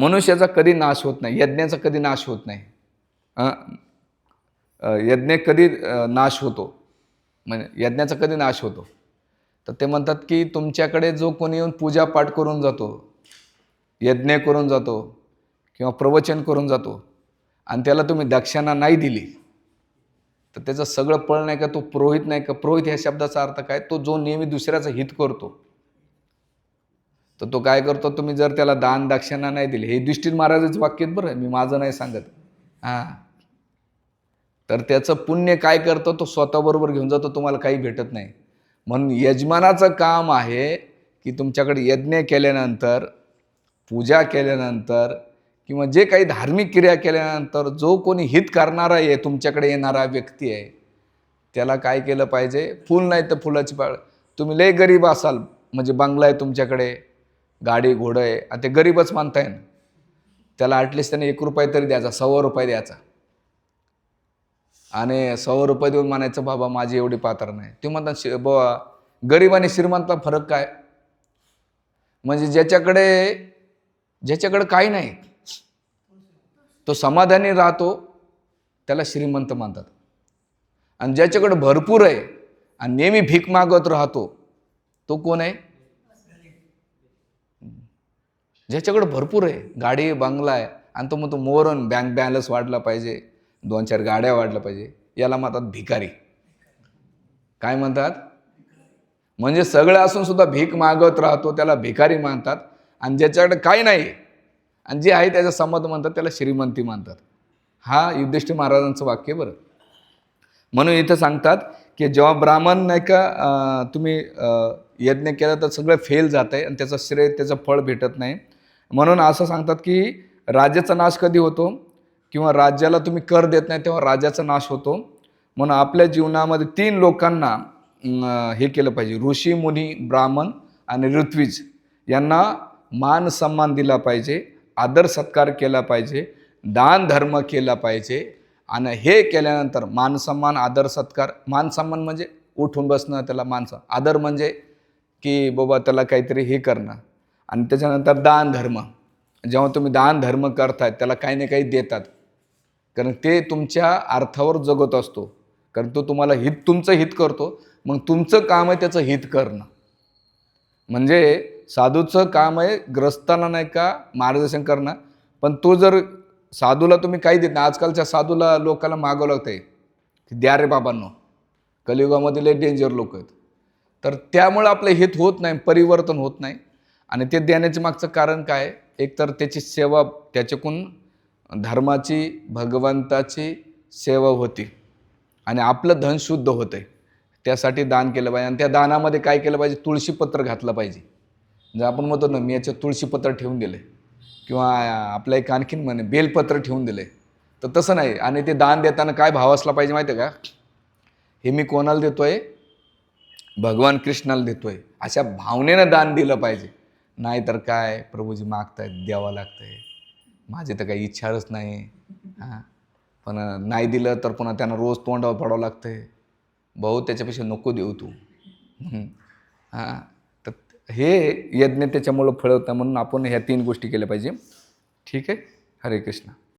मनुष्याचा कधी नाश होत नाही यज्ञाचा कधी नाश होत नाही. यज्ञ कधी नाश होतो? म्हणजे यज्ञाचा कधी नाश होतो? तर ते म्हणतात की तुमच्याकडे जो कोणी येऊन पूजापाठ करून जातो यज्ञ करून जातो किंवा प्रवचन करून जातो आणि त्याला तुम्ही दक्षिणा नाही दिली तर त्याचं सगळं पळ नाही का तो पुरोहित नाही का? पुरोहित ह्या शब्दाचा अर्थ काय? तो जो नेहमी दुसऱ्याचं हित करतो. तर तो काय करतो तुम्ही जर त्याला दान दक्षिणा नाही दिली हे युधिष्ठिर महाराजाचं वाक्य बरं मी माझं नाही सांगत. हां. तर त्याचं पुण्य काय करतो तो स्वतःबरोबर घेऊन जातो तुम्हाला काही भेटत नाही. म्हणून यजमानाचं काम आहे की तुमच्याकडे यज्ञ केल्यानंतर पूजा केल्यानंतर किंवा जे काही धार्मिक क्रिया केल्यानंतर जो कोणी हित करणारा आहे तुमच्याकडे येणारा व्यक्ती आहे त्याला काय केलं पाहिजे? फुल नाही तर फुलाची पाळ. तुम्ही लय गरीब असाल म्हणजे बंगला आहे तुमच्याकडे गाडी घोडं आहे आणि ते गरीबच मानताय ना त्याला ॲटलिस्ट त्याने एक रुपये तरी द्यायचा सव्वा रुपये द्यायचा. आणि सव्वा रुपये देऊन म्हणायचं बाबा माझी एवढी पात्र नाही. ते म्हणतात शि बाबा गरीब आणि श्रीमंतला फरक काय? म्हणजे ज्याच्याकडे ज्याच्याकडे काही नाही तो समाधानी राहतो त्याला श्रीमंत मानतात. आणि ज्याच्याकडे भरपूर आहे आणि नेहमी भीक मागत राहतो तो कोण आहे? ज्याच्याकडे भरपूर आहे. गाडी बंगला आहे. आणि तो म्हणतो मोरण बँक बॅलन्स वाढला पाहिजे. दोन चार गाड्या वाढल्या पाहिजे. याला म्हणतात भिकारी. काय म्हणतात? म्हणजे सगळं असून सुद्धा भीक मागत राहतो त्याला भिकारी मानतात. आणि ज्याच्याकडे काही नाही आणि जे आहे त्याचा संबंध म्हणतात त्याला श्रीमंती मानतात. हा युधिष्ठिर महाराजांचं वाक्य बरं. म्हणून इथं सांगतात की जेव्हा ब्राह्मण नाही का तुम्ही यज्ञ केला तर सगळं फेल जात आहे आणि त्याचं श्रेय त्याचं फळ भेटत नाही. म्हणून असं सांगतात की राज्याचा नाश कधी होतो? किंवा राज्याला तुम्ही कर देत नाही तेव्हा राज्याचा नाश होतो. म्हणून आपल्या जीवनामध्ये तीन लोकांना हे केलं पाहिजे. ऋषी मुनी ब्राह्मण आणि ऋत्विज यांना मान सन्मान दिला पाहिजे आदर सत्कार केला पाहिजे दान धर्म केला पाहिजे. आणि हे केल्यानंतर मानसन्मान आदर सत्कार मान सन्मान म्हणजे उठून बसणं त्याला मान आदर म्हणजे की बाबा त्याला काहीतरी हे करणं. आणि त्याच्यानंतर दान धर्म. जेव्हा तुम्ही दान धर्म करताय त्याला काही ना काही देतात. कारण ते तुमच्या अर्थावर जगत असतो. कारण तो तुम्हाला हित तुमचं हित करतो. मग तुमचं काम आहे त्याचं हित करणं. म्हणजे साधूचं काम आहे ग्रस्तांना नाही का मार्गदर्शन करणं. पण तो जर साधूला तुम्ही काही देत नाही. आजकालच्या साधूला लोकांना मागावं लागतं आहे की द्या रे बाबांनो. कलियुगामध्ये लय डेंजर लोक आहेत. तर त्यामुळं आपलं हित होत नाही परिवर्तन होत नाही. आणि ते देण्याच्या मागचं कारण काय? एकतर त्याची सेवा त्याच्याकडून धर्माची भगवंताची सेवा होती. आणि आपलं धन शुद्ध होतं आहे त्यासाठी दान केलं पाहिजे. आणि त्या दानामध्ये काय केलं पाहिजे? तुळशीपत्र घातलं पाहिजे. जर आपण म्हणतो ना मी याचं तुळशीपत्र ठेवून दिले किंवा आपलं एक आणखीन म्हणे बेलपत्र ठेवून दिले तर तसं नाही. आणि ते दान देताना काय भाव असला पाहिजे माहिती आहे का? हे मी कोणाला देतो आहे भगवान कृष्णाला देतो आहे अशा भावनेनं दान दिलं पाहिजे. नाहीतर काय? प्रभूजी मागतायत द्यावं लागतंय. माझी तर काही इच्छाच नाही. हां. पण नाही दिलं तर पुन्हा त्यांना रोज तोंडावर पडावं लागतंय. भाऊ त्याच्यापेक्षा नको देऊ तू. हां. तर हे यज्ञ त्याच्यामुळं फळवतं म्हणून आपण ह्या तीन गोष्टी केल्या पाहिजे. ठीक आहे? हरे कृष्ण.